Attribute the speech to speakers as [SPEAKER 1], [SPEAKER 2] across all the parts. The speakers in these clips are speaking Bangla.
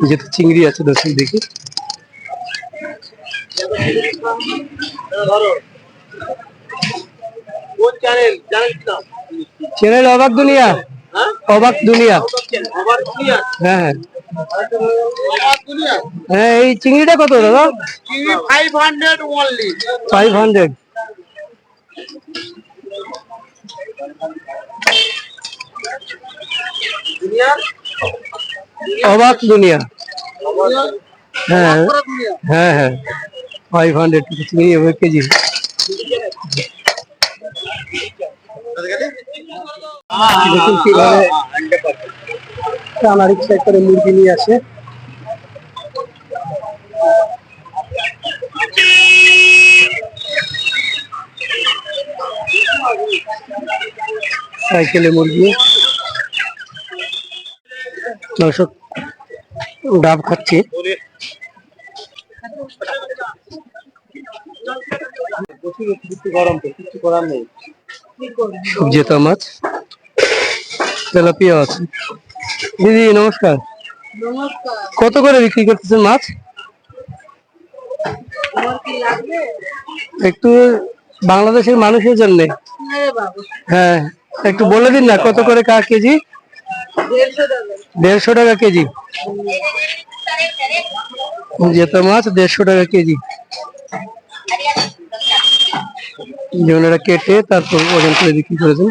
[SPEAKER 1] যেহেতু চিংড়ি আছে দর্শক দেখি।
[SPEAKER 2] চ্যানেল
[SPEAKER 1] অবাক দুনিয়া।
[SPEAKER 2] হ্যাঁ?
[SPEAKER 1] অবাক দুনিয়া। হ্যাঁ হ্যাঁ। হ্যাঁ এই চিংড়িটা কত দাদা?
[SPEAKER 2] Kiwi five hundred only
[SPEAKER 1] five hundred
[SPEAKER 2] দুনিয়া
[SPEAKER 1] অবাক দুনিয়া। হ্যাঁ। হ্যাঁ হ্যাঁ। Five hundred KG. দেখুন কীভাবে টানা রিক্সায় করে মুরগি নিয়ে আসে। সাইকেলে মুরগি। দর্শক ডাব খাচ্ছি। সবজেতা মাছ। তেলাপিয়া আছে। দিদি নমস্কার। কত করে বিক্রি করতেছেন মাছ? একটু বাংলাদেশের মানুষের জন্য। হ্যাঁ একটু বলে দিন না কত করে কা কেজি? দেড়শো টাকা। কেজি। জেতা মাছ দেড়শো টাকা কেজি। যেমন কেটে তারপর ওজন করে বিক্রি করেছেন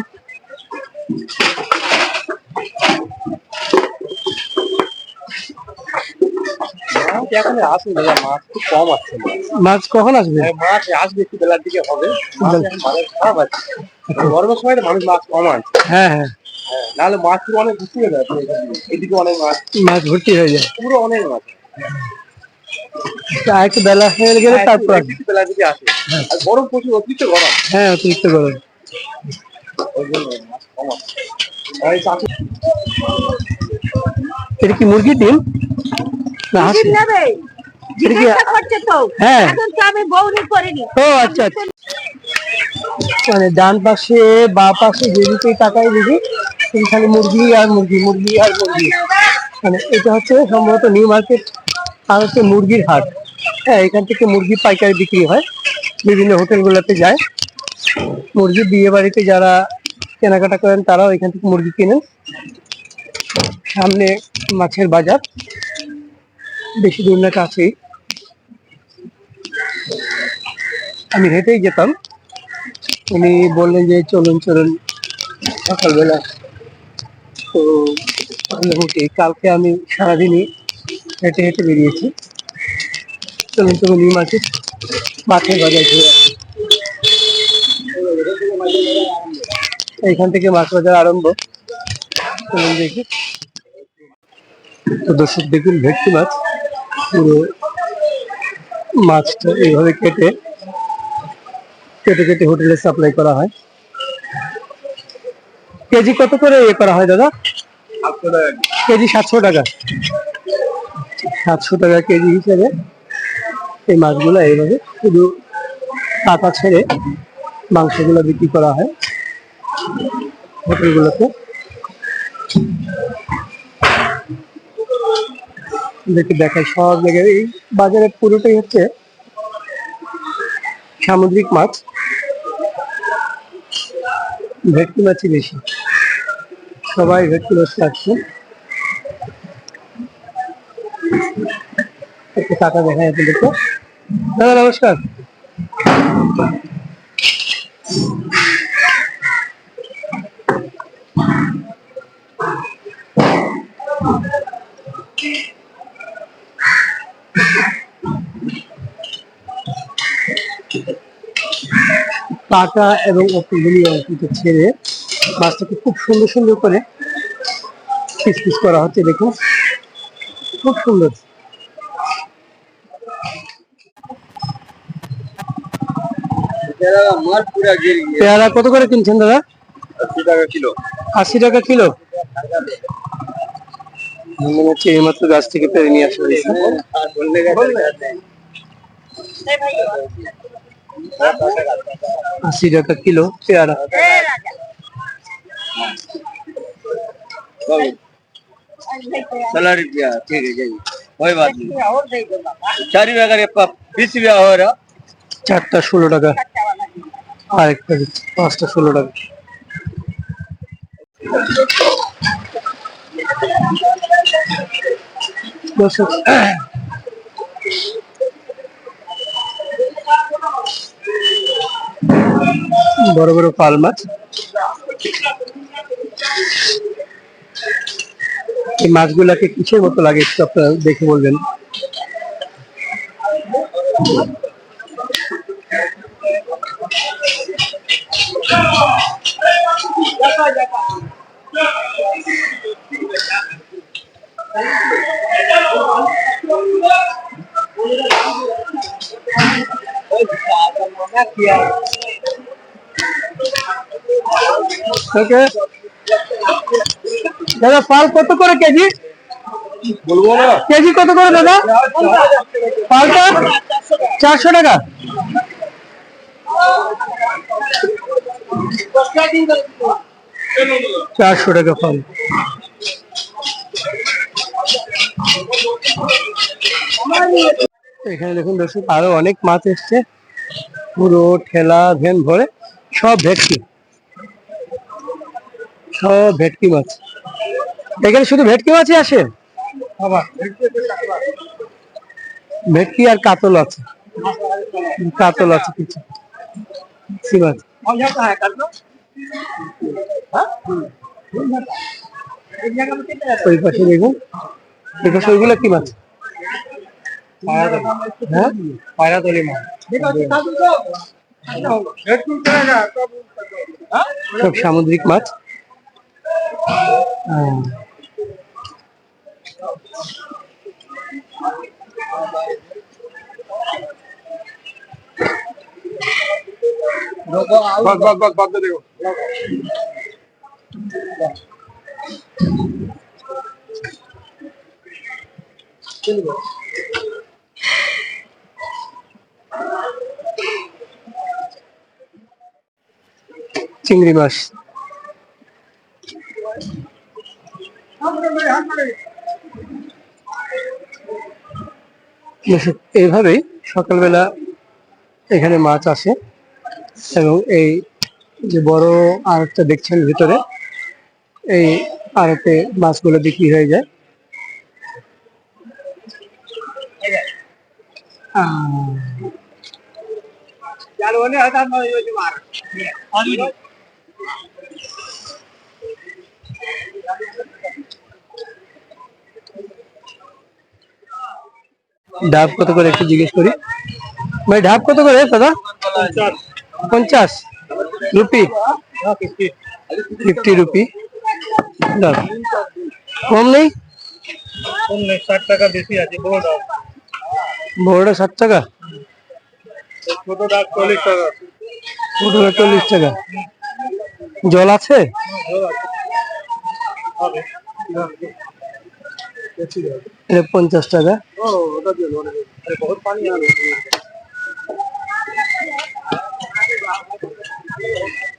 [SPEAKER 2] এখন আসুন দাদা মাছ খুব কম আসছে।
[SPEAKER 1] মাছ কখন আসবে?
[SPEAKER 2] মাছ আসবে একটু বেলার দিকে হবে। মাছ খারাপ আছে। গরমের সময় মানুষ মাছ কম আনছে।
[SPEAKER 1] হ্যাঁ হ্যাঁ।
[SPEAKER 2] নাহলে মাছ পুরো অনেক ঘুরতে হয়ে যায় এদিকে। অনেক মাছ।
[SPEAKER 1] মাছ ভর্তি হয়ে যায়।
[SPEAKER 2] পুরো অনেক মাছ।
[SPEAKER 1] একটু বেলা হয়ে গেলে তারপর আসবে।
[SPEAKER 2] একটু বেলার দিকে আসে। আর গরম প্রচুর অতিরিক্ত গরম।
[SPEAKER 1] হ্যাঁ অতিরিক্ত গরম।
[SPEAKER 2] মাছ
[SPEAKER 1] এটা কি মুরগির ডিম? না
[SPEAKER 3] নেবে জিজ্ঞাসা করছে তো।
[SPEAKER 1] হ্যাঁ।
[SPEAKER 3] এখন তো আমি বৌনি করিনি।
[SPEAKER 1] ও আচ্ছা আচ্ছা। মানে ডান পাশে বা পাশে যেদিকে তাকাই দেখি খালি মুরগি আর মুরগি মুরগি আর মুরগি। মানে এটা হচ্ছে সম্ভবত নিউ মার্কেট আর হচ্ছে মুরগির হাট। হ্যাঁ এখান থেকে মুরগি পাইকারি বিক্রি হয়। বিভিন্ন হোটেলগুলোতে যায়। মুরগি বিয়ে বাড়িতে যারা কেনাকাটা করেন তারাও এখান থেকে মুরগি কিনেন। সামনে মাছের বাজার। বেশি দূর না, কাছেই। আমি হেঁটেই যেতাম। উনি বললেন যে, চলুন চলুন, সকালবেলা। তো মোটামুটি কালকে আমি সারাদিনই হেঁটে হেঁটে বেরিয়েছি। চলুন চলুন নিউ মার্কেট মাছের বাজার ঘুরে। এইখান থেকে মাছ বাজার আরম্ভ। চলুন দেখি। তো দর্শক, দেখুন, ভেটকি মাছ। পুরো মাছটা এইভাবে কেটে কেটে কেটে হোটেলে সাপ্লাই করা হয়। কেজি কত করে ইয়ে করা হয় দাদা? কেজি সাতশো টাকা। সাতশো টাকা কেজি হিসেবে এই মাছগুলো এইভাবে শুধু টাকা ছেড়ে মাংসগুলো বিক্রি করা হয়। হোটেলগুলোতে। দেখে দেখায় সব জায়গায়। এই বাজারে পুরোটাই হচ্ছে সামুদ্রিক মাছ। ভেটকি মাছই বেশি। সবাই ভেটকি মাছ খাচ্ছে। একটু টাকা দেখায় আপনাদেরকে। দাদা, নমস্কার। পাকা এবং অংশটা ছেড়ে মাছটাকে খুব সুন্দর সুন্দর করে পিস করা হচ্ছে, দেখুন। খুব সুন্দর। পেয়ারা কত করে কিনছেন দাদা?
[SPEAKER 2] আশি টাকা কিলো।
[SPEAKER 1] আশি টাকা কিলো মনে হচ্ছে এইমাত্র গাছ থেকে পেরে নিয়ে আসা হয়েছে। আশি টাকা কিলো পেয়ারা
[SPEAKER 2] सोलह रुपया ठीक है जाइए कोई बात नहीं चार रुपया अगर बीस रुपया हो रहा
[SPEAKER 1] চারটা ষোলো টাকা আরেকটা দিচ্ছি পাঁচটা ষোলো টাকা দর্শক বড় বড় পাল মাছ। এই মাছগুলাকে কিসের মতো লাগে একটু আপনারা দেখে বলবেন। ওকে। দাদা পাল কত করে কেজি?
[SPEAKER 2] বলব না।
[SPEAKER 1] কেজি কত করে দাদা? পালটা চারশো টাকা। চারশো টাকা পাল। এখানে দেখুন দর্শক আরও অনেক মাছ এসছে। পুরো ঠেলা ভ্যান ভরে সব ভেটকি। সব ভেটকি মাছ। এখানে শুধু ভেটকি মাছই আসে? ভেটকি আর কাতল আছে। কাতল আছে কিছু। মাছ। ওই পাশে দেখুন। এই পাশে ওইগুলো কি মাছ? হ্যাঁ? পায়রাতলি মাছ। সব সামুদ্রিক মাছ।
[SPEAKER 2] बस बस बस बात देखो
[SPEAKER 1] চিংড়ি মাছ এইভাবেই সকালবেলা এখানে মাছ আসে এবং এই যে বড় আড়তটা দেখছেন ভিতরে এই আড়তে মাছগুলো বিক্রি হয়ে যায়। আহ, ডাব কত করে একটু জিজ্ঞেস করি? ভাই ডাব কত করে দাদা? পঞ্চাশ। রুপি? ফিফটি রুপি কম নেই?
[SPEAKER 2] ষাট টাকা বেশি আছে
[SPEAKER 1] ষাট টাকা।
[SPEAKER 2] চল্লিশ টাকা
[SPEAKER 1] চল্লিশ টাকা। জল আছে? এটা পঞ্চাশ টাকা
[SPEAKER 2] ও ওটা দিয়ে लो अरे बहुत पानी आ रहा है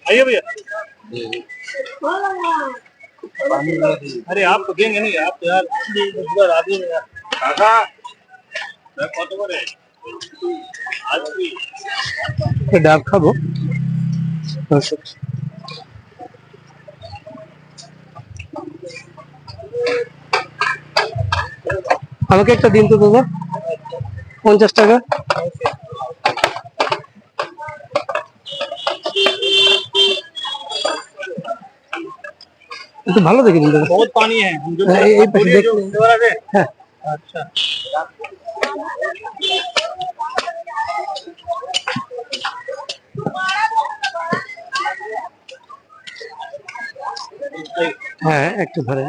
[SPEAKER 2] आइए भैया अरे आप तो देंगे नहीं आप तो यार रोजगार आदमी हैं यार काका मैं कत করে আজ কি
[SPEAKER 1] তো ডাব আমাকে একটা দিন তো দাদা পঞ্চাশ টাকা तो ভালো দেখে দিন দাদা
[SPEAKER 2] বহুত পানি है
[SPEAKER 1] এই
[SPEAKER 2] পাশে দেখতে
[SPEAKER 1] হ্যাঁ
[SPEAKER 2] আচ্ছা
[SPEAKER 1] হ্যাঁ একটু ধরেন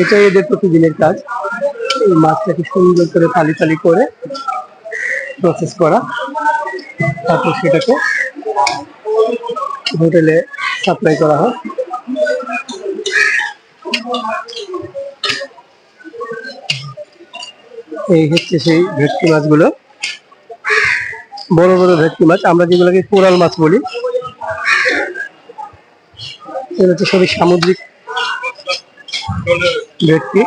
[SPEAKER 1] এটাই এদের প্রতিদিনের কাজ। এই মাছটাকে সুন্দর করে ফালি ফালি করে প্রসেস করা। তারপর সেটাকে হোটেলে সাপ্লাই করা হয়। এই হচ্ছে সেই ভেটকি মাছগুলো। বড় বড় ভেটকি মাছ। আমরা যেগুলোকে কোরাল মাছ বলি, এগুলো হচ্ছে সবই সামুদ্রিক। ভেটকি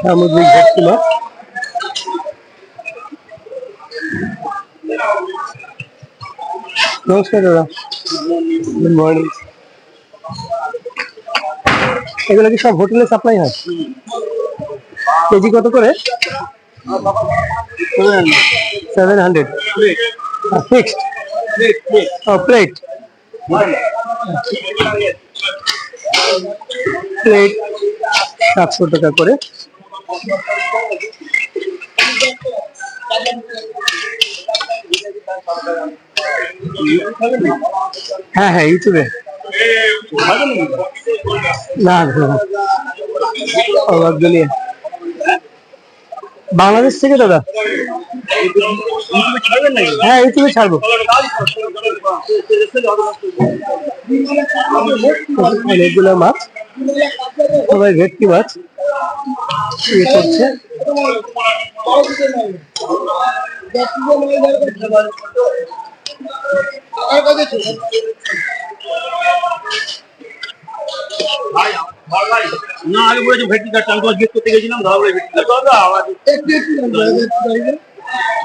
[SPEAKER 1] সামুদ্রিক ভেটকি মাছ নমস্কার দাদা। গুড মর্নিং এগুলো কি সব হোটেলে সাপ্লাই হয়? কেজি কত করে? Seven hundred fixed plate plate সাতশো টাকা করে। হ্যাঁ হ্যাঁ ইউটিউবে। না বাংলাদেশ থেকে দাদা? হ্যাঁ ইউটিউবে ছাড়বো। অনেকগুলো মাছ সবাই ভেটকি মাছ। ইয়ে করছে
[SPEAKER 2] না আগে বলেছি ভেটকি কাটতে। আমি তোমার গিফট করতে গেছিলাম ধরা বলে ভেটকি কাটতে আবার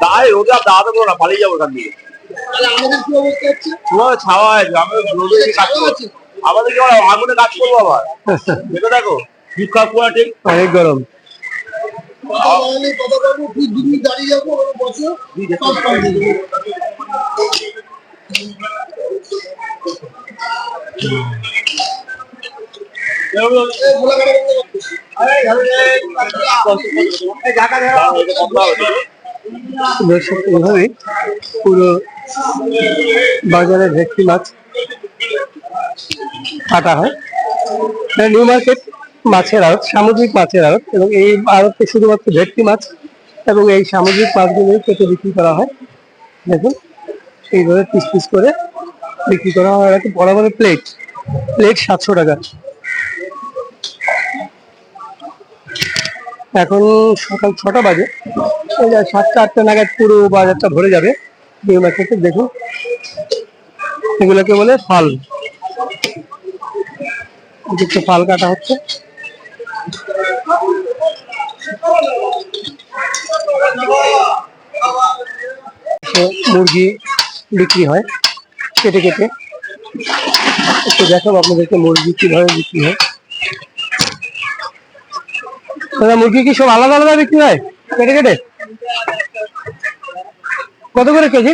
[SPEAKER 2] দাঁড়াই ওটা দাঁড়াতে না পালিয়ে যাব ওখান দিয়ে। পুরো ছাওয়া আছে আমি রোদে এসে কাজ করছি আমাদের কি আগুনে কাজ করব আবার? দেখো দেখো শিক্ষা পুরো ঠিক?
[SPEAKER 1] অনেক গরম। দর্শক এইভাবে পুরো বাজারে ভেটকি মাছ কাটা হয়। নিউ মার্কেট মাছের আড়ত, সামুদ্রিক মাছের আড়ত এবং এই আড়তে শুধুমাত্র ভেটকি মাছ এবং এই সামুদ্রিক মাছগুলোই কেটে বিক্রি করা হয়। দেখুন, এইভাবে পিস পিস করে বিক্রি করা হয়। একটা বড় বড় প্লেট প্লেট সাতশো টাকা। এখন সকাল ছটা বাজে সাতটা আটটা নাগাদ পুরো বাজারটা ভরে যাবে। নিউ মার্কেটে দেখুন এগুলোকে বলে ফাল। এদিকে ফাল কাটা হচ্ছে। মুরগি বিক্রি হয় কেটে কেটে। একটু দেখাবো আপনাদেরকে মুরগি কীভাবে বিক্রি হয়। দাদা, মুরগি কি সব আলাদা আলাদা বিক্রি হয়? কেটে কেটে? কত করে কেজি?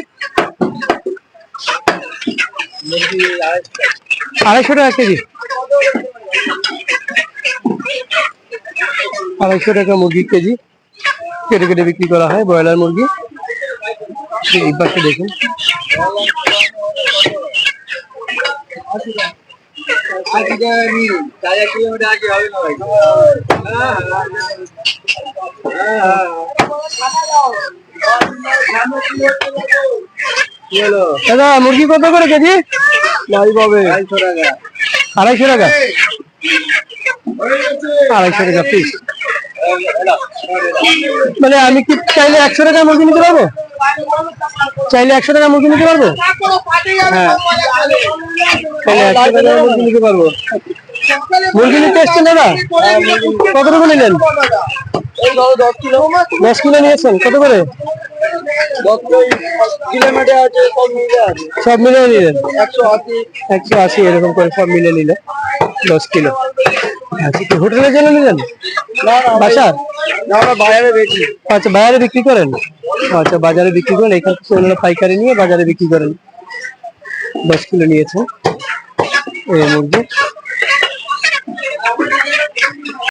[SPEAKER 1] আড়াইশো টাকা কেজি। আড়াইশো টাকা মুরগি কেজি। কেটে কেটে বিক্রি করা হয় ব্রয়লার মুরগি। এই পাশে দেখুন। দাদা মুরগি কত করে কেজি? লাই পাবে। আড়াইশো টাকা। আড়াইশো টাকা? পিস মানে আমি কি চাইলে একশো টাকা মুরগি নিতে পারব? চাইলে একশো টাকা মুরগি নিতে পারব? হ্যাঁ। চাইলে একশো টাকা মুরগি নিতে পারব। মুরগি নিতে এসছেন দাদা কতটুকু নিলেন? দশ কিলো নিয়েছেন, কত করে? সব মিলিয়ে নিলেন? একশো আশি, এরকম করে সব মিলে নিলে দশ কিলো। আচ্ছা কি হোটেলের জন্য নিলেন? বাসার? আচ্ছা বাজারে বিক্রি করেন? আচ্ছা বাজারে বিক্রি করেন, এখান থেকে ওনারা পাইকারি নিয়ে বাজারে বিক্রি করেন। দশ কিলো নিয়েছে এই মুরগি।